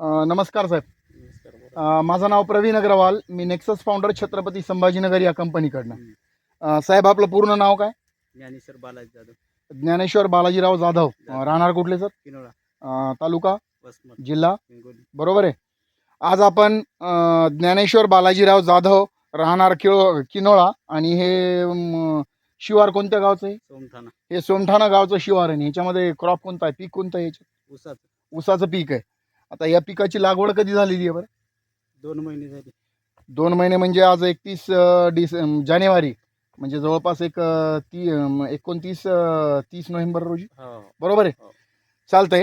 अ, नमस्कार साहेब. नमस्कार बोला. अ, माझं नाव प्रवीण अग्रवाल. मी नेक्सस फाउंडर छत्रपती संभाजीनगर या कंपनीकडनं. अ, साहेब आपलं पूर्ण नाव काय? ज्ञानेश्वर बालाजी जाधव. ज्ञानेश्वर बालाजीराव जाधव. अ, राहणार कुठले सर? किनोळा. अ, तालुका? वसमत. जिल्हा? हिंगोली. बरोबर आहे. आज आपण अ, ज्ञानेश्वर बालाजीराव जाधव राहणार किळो किनोळा आणि हे म, शिवार कोणत्या गावचं आहे? सोमठाणा. हे सोमठाणा गावचं शिवार आहे आणि ह्याच्यामध्ये क्रॉप कोणता आहे? पीक कोणतं आहे याच्यात? उसाचं. ऊसाचं पीक आहे. आता या पिकाची लागवड कधी झालेली आहे बरं? दोन महिने झाले. दोन महिने म्हणजे आज एकतीस डिस जानेवारी. म्हणजे जवळपास एक अं, ती अं, एकोणतीस अं, तीस नोव्हेंबर रोजी. हो. बरोबर आहे? हो. चालतंय.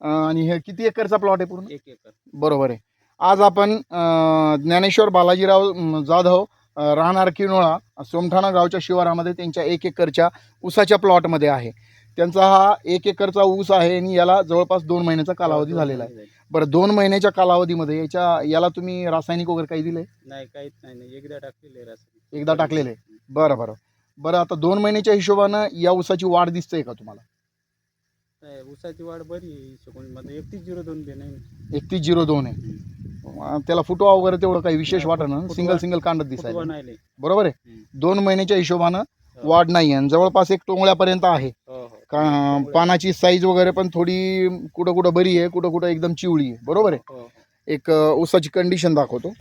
अं, आणि हे किती एकरचा प्लॉट आहे पूर्ण? एक एकर. बरोबर आहे. आज आपण अं, ज्ञानेश्वर बालाजीराव अं, जाधव अं, राहणार किनोळा सोमठाणा गावच्या शिवारामध्ये त्यांच्या एक एकरच्या ऊसाच्या प्लॉटमध्ये आहे. त्यांचा हा एक एकरचा ऊस आहे आणि याला जवळपास दोन महिन्याचा कालावधी झालेला आहे. बरं दोन महिन्याच्या कालावधीमध्ये याच्या याला तुम्ही रासायनिक वगैरे काही दिले? नाही काहीच नाही नाही. एकदा टाकलेले रासायनिक. एकदा टाकलेले बरं बरं. बरं आता दोन महिन्याच्या हिशोबानं या ऊसाची वाढ दिसते का तुम्हाला? ऊसाची वाढ बरी आहे एकतीस झिरो दोन बी नाही एकतीस झिरो दोन आहे. अं, त्याला फुटवा वगैरे तेवढं काही विशेष वाटत ना फुटवा- सिंगल सिंगल कांडत फुटवा दिसायला नाही लय. बरोबर आहे? हम्म. दोन महिन्याच्या हिशोबानं हो. वाढ नाही आहे आणि जवळपास एक टोंगळ्यापर्यंत आहे. का पानाची साईज वगैरे पण थोडी कुठं कुठं बरी आहे कुठं कुठं एकदम चिवळी आहे. बरोबर आहे? हो. एक ऊसाची कंडिशन दाखवतो.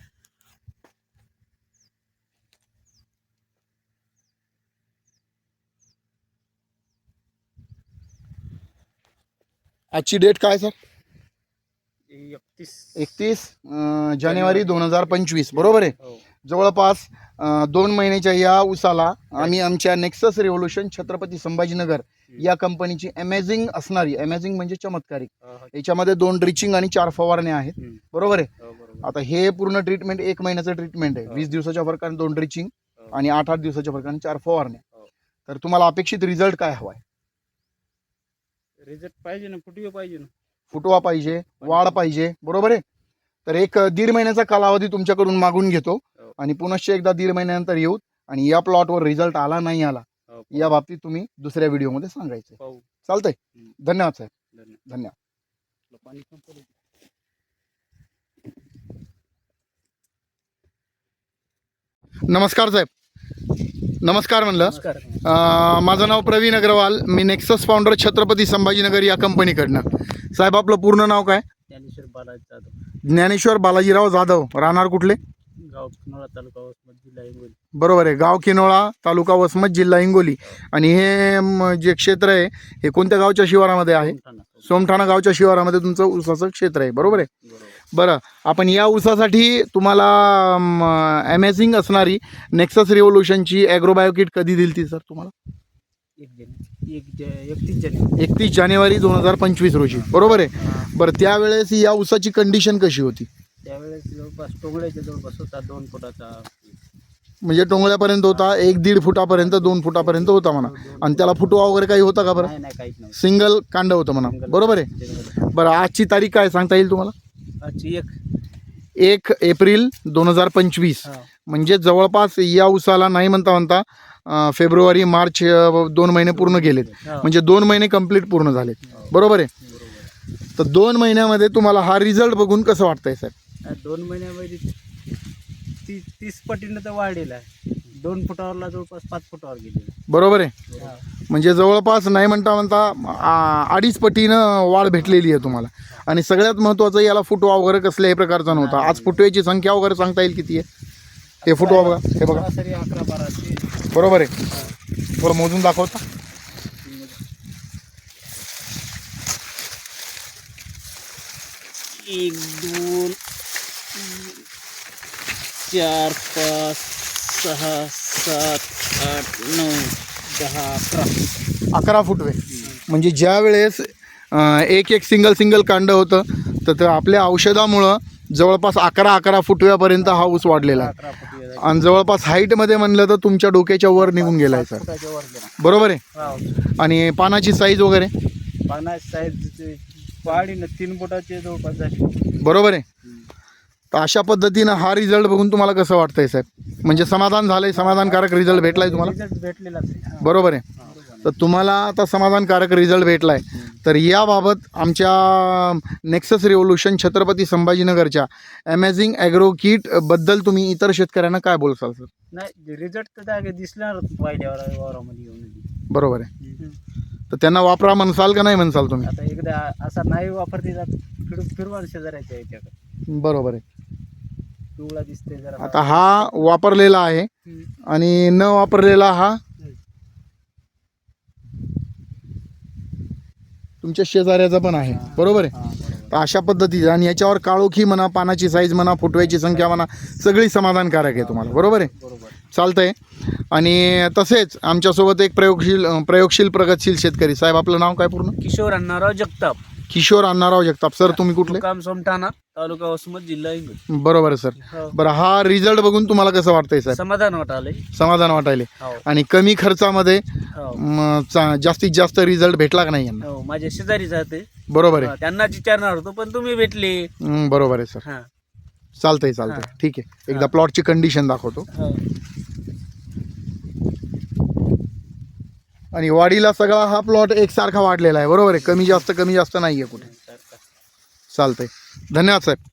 आजची डेट काय सर एकतीस. जानेवारी दोन हजार पंचवीस. बरोबर आहे? हो. जवळपास दोन महिन्याच्या या उसाला आम्ही आमच्या नेक्सस रेव्होल्युशन छत्रपती संभाजीनगर या कंपनीची अमेझिंग असणारी अमेझिंग म्हणजे चमत्कारिक. याच्यामध्ये दोन ड्रिचिंग आणि चार फवारण्या आहेत. बरोबर आहे हो. आता हे पूर्ण ट्रीटमेंट एक महिन्याचं ट्रीटमेंट आहे हो. वीस दिवसाच्या फरकाने दोन ड्रिचिंग हो. आणि आठ आठ दिवसाच्या फरकाने चार फवारण्या हो. तर तुम्हाला अपेक्षित रिझल्ट काय हवाय रिझल्ट पाहिजे ना फुटवे पाहिजे ना फुटवा पाहिजे वाढ पाहिजे बरोबर आहे तर एक दीड महिन्याचा कालावधी तुमच्याकडून मागून घेतो. आणि पुनश्च एकदा दीड महिन्यानंतर येऊ आणि या प्लॉटवर रिझल्ट आला नाही आला या बाबतीत तुम्ही दुसऱ्या व्हिडिओमध्ये सांगायचं पाहू. चालतंय? हम्म. धन्यवाद साहेब. धन्यवाद. पण. नमस्कार साहेब. नमस्कार म्हणलं. नमस्कार. अ, माझं नाव प्रवीण अग्रवाल. मी नेक्सस फाउंडर छत्रपती संभाजीनगर या कंपनीकडनं. साहेब आपलं पूर्ण नाव काय? ज्ञानेश्वर बालाजी जाधव. ज्ञानेश्वर बालाजीराव जाधव. राहणार कुठले? गाव किनोळा तालुका वसमत जिल्हा हिंगोली. बरोबर आहे. गाव किनोळा तालुका वसमत जिल्हा हिंगोली. आणि हे म, जे क्षेत्र आहे हे कोणत्या गावच्या शिवारामध्ये आहे? सोमठाणा. सोमठाणा गावच्या शिवारामध्ये तुमचं ऊसाचं क्षेत्र आहे. बरोबर आहे? बरोबर. बरं आपण या ऊसासाठी तुम्हाला अमेझिंग असणारी नेक्सस रिव्होल्युशनची ॲग्रोबायो किट कधी दिली ती सर तुम्हाला? एक जन एक ज एकतीस जण एकतीस जानेवारी दोन हजार पंचवीस रोजी. बरोबर आहे? बरं त्यावेळेस या ऊसाची कंडिशन कशी होती? त्यावेळेस जवळपास टोंगळ्याच्या जवळपास होता दोन फुटाचा. म्हणजे टोंगळ्यापर्यंत होता एक दीड फुटापर्यंत दोन फुटापर्यंत होता म्हणा. आणि त्याला फुटवा वगैरे काही होता का बरं? नाही नाही काहीच नाही सिंगल कांड होतं म्हणा. बरोबर आहे? बरं आजची तारीख काय सांगता येईल तुम्हाला? आजची एक. एक एप्रिल दोन हजार पंचवीस. हा. म्हणजे जवळपास या उसाला नाही म्हणता म्हणता अं, फेब्रुवारी मार्च अं, दोन महिने पूर्ण गेलेत. हा. म्हणजे दोन महिने कंप्लीट पूर्ण झालेत. बरोबर आहे? बरोबर. तर दोन महिन्यामध्ये तुम्हाला हा रिझल्ट बघून कसं वाटतंय साहेब? दोन महिन्यामध्ये ती तीस पटीनं तर वाढलेला आहे. दोन फुटावरला जवळपास पाच फुटावर गेलेला बरोबर आहे. म्हणजे जवळपास नाही म्हणता म्हणता आ- अडीच पटीनं वाढ भेटलेली आहे तुम्हाला. आणि सगळ्यात महत्त्वाचं याला फुटवा वगैरे कसल्याही प्रकारचा नव्हता. आज फुटव्याची संख्या वगैरे सांगता येईल किती आहे? हे फुटवा बघा. हे बघा. सरासरी अकरा बारा ते बरोबर आहे. थोडं मोजून दाखवता. एक दोन चार पाच सहा सात आठ नऊ दहा अकरा. अकरा फुटवे. म्हणजे ज्या वेळेस एक एक सिंगल सिंगल कांड होतं तर ते आपल्या औषधामुळं जवळपास अकरा अकरा फुटव्यापर्यंत हा ऊस वाढलेला आहे. आणि जवळपास हाईटमध्ये म्हणलं तर तुमच्या डोक्याच्या वर निघून गेला आहे सर. बरोबर आहे. आणि पानाची साईज वगैरे? पानाची साईज वाढीनं तीन फुटाचे जवळपास झाली. बरोबर आहे? अशा पद्धतीनं हा रिझल्ट बघून तुम्हाला कसं वाटतंय साहेब? म्हणजे समाधान झालंय समाधानकारक रिझल्ट भेटलाय तुम्हाला. बरोबर आहे. तर तुम्हाला आता समाधानकारक रिझल्ट भेटला आहे तर याबाबत आमच्या नेक्सस रिव्होल्युशन छत्रपती संभाजीनगरच्या अमेझिंग ॲग्रो किटबद्दल तुम्ही इतर शेतकऱ्यांना काय बोलसाल सर नाही रिझल्ट तर दिसणार वावरामध्ये येऊन बरोबर आहे. तर त्यांना वापरा म्हणसाल का नाही म्हणसाल तुम्ही? आता एकदा असा नाही वापरते जात फिरून फिरवान शेजाऱ्याच्या याच्याकडे. बरोबर आहे. पिवळा दिसते जरा आता हा वापरलेला आहे. हम्म. आणि न वापरलेला हा. तुमच्या शेजाऱ्याचा पण आहे. बरोबर आहे? हा, बरोबर. तर अशा पद्धतीचे आणि याच्यावर काळोखी म्हणा पानाची साईज म्हणा फुटव्याची संख्या म्हणा सगळी समाधानकारक आहे तुम्हाला. बरोबर आहे? बरोबर चालतंय. आणि तसेच आमच्यासोबत एक प्रयोगशील अं, प्रयोगशील प्रगतशील शेतकरी. साहेब आपलं नाव काय पूर्ण? किशोर अण्णाराव जगताप. किशोर अण्णाराव जगताप. सर तुम्ही कुठले? काम सोमठाणा तालुका वसमत जिल्हा बरोबर आहे सर हो. बरं हा रिझल्ट बघून तुम्हाला कसं वाटतंय साहेब समाधान वाटालय समाधान वाटायले हो. आणि कमी खर्चामध्ये हो. म, चा- जास्तीत जास्त रिझल्ट भेटला का नाही यांना? हो माझ्या शेजारीच आहे ते बरोबर आहे. त्यांनाच विचारणार होतो पण तुम्ही भेटले. हं, बरोबर आहे सर हा. चालतंय चालतंय. ठीक आहे. एकदा प्लॉटची कंडिशन दाखवतो. हो. आणि वाडीला सगळा हा प्लॉट एकसारखा वाढलेला आहे. बरोबर आहे? कमी जास्त कमी जास्त नाही आहे कुठे. चालतंय. धन्यवाद साहेब.